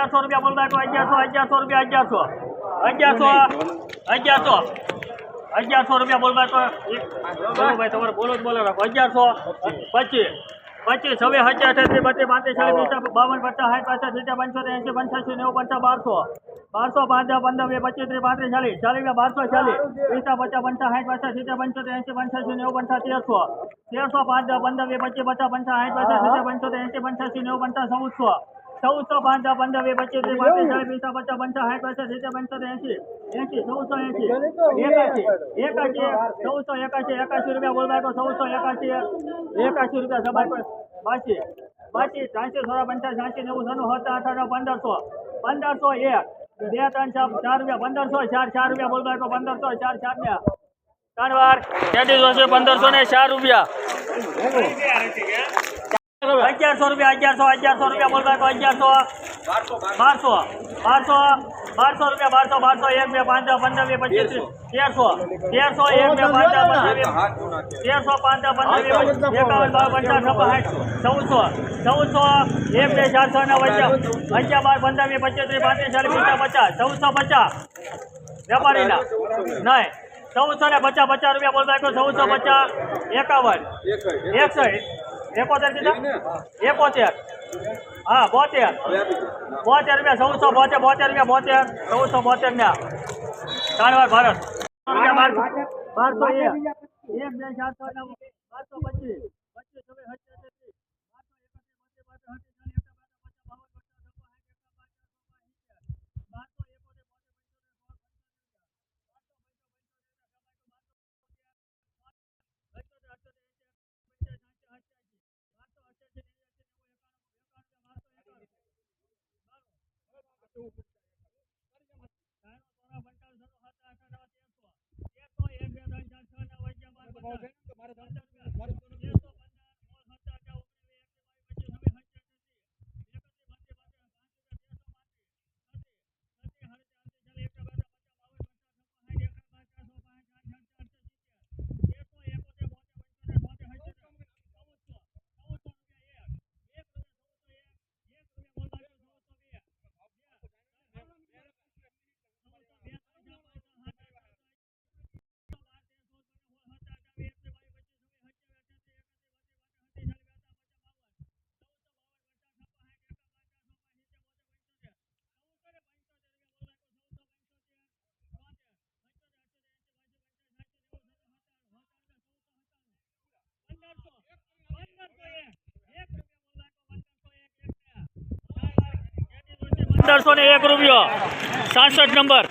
અગિયારસો રૂપિયા બોલતા તો અગિયારસો અગિયારસો રૂપિયા, અગિયારસો. અગિયારસો અગિયારસો. રૂપિયા બોલતા તો બોલો ભાઈ, તમારે બોલો જ બોલો રાખો. અગિયારસો, પચીસ. પચીસ, હવે હજાર છત્રીસ બત્રીસ, પાંત્રીસ, ચાલીસ પિસ્તાલીસ બાવન, પચાસ, સાઠ, પાસઠ, સિત્તેર, પંચોતેર એંસી પંચ્યાસી, નેવું પંચા બારસો. બારસો પાંચ પંદર, બે, પચીસ, ત્રીસ, પાંત્રીસ, ચાલીસ. ચાલીસ બારસો, ચાલીસ. વીસા પચાસ પંચાસ સાઠ, પાસઠ, સિત્તેર, પંચોતેર એંસી પંચ્યાસી, નેવું પંચાસ તેરસો. તેરસો, પાંચ પંદર, બે, પચીસ, પચાસ પંચાસ સાઠ, પાસઠ, સિત્તેર, પંચોતેર એંસી પંચ્યાસી, નેવું પંચાસ ચૌદસો. ચૌદસો પાંચસો પંદર બે પચીસ ત્રીસ પાંત્રીસ ચાલીસ બીસો પચાસ પંચાસ સાઠ પાસઠ સિત્તેર પંચોતેર એસી એંસી ચૌદસો એસી એકાસી એકાશી ચૌદસો એકાસી એકાસી રૂપિયા બોલવાય તો ચૌદસો એકાસી એકાસી રૂપિયા સભા બાસી બાસી સોળ સોળા પંચાસ સાંસી નેવું સનું હતા અઠાર પંદરસો પંદરસો એક બે ત્રણ ચાર ચાર રૂપિયા પંદરસો ચાર ચાર રૂપિયા બોલવાય તો પંદરસો ચાર ચાર ને ત્રણ વાર. તેત્રીસ વર્ષે પંદરસો ને ચાર રૂપિયા. અગિયારસો રૂપિયા અગિયારસો અગિયારસો રૂપિયા બોલતા તો અગિયારસો. બારસો બારસો. બારસો રૂપિયા બારસો બારસો એક બે પાંચ પંદર બે પચીસ તેરસો. તેરસો એક બે પાંચ પંદર તેરસો પાંચ પંદર બે એકાવન બાર પંચાસ સાઠ ચૌદસો ચૌદસો એક બે ચારસો ને અગિયાર બાર પંદર બે પચીસ ત્રીસ પાંત્રીસ ચાલીસ પચાસ પચાસ ચૌદસો પચાસ. વેપારીના. નહીં. ચૌદસો ને પચાસ પચાસ રૂપિયા બોલતા ચૌદસો પચાસ એકાવન. એકસઠ. એકોતેર કીધા એકોતેર હા બોતેર બોતેર રૂપિયા ચૌદસો બોતેર બોતેર રૂપિયા બોતેર ચૌદસો બોતેર ને ત્રણ વાર ભારત બારસો એક બે ચારસો બારસો પચીસ તો એક બે ત્રણ ચાર છ ના મારે પંદરસો ને એક રૂપિયો. સાસઠ નંબર.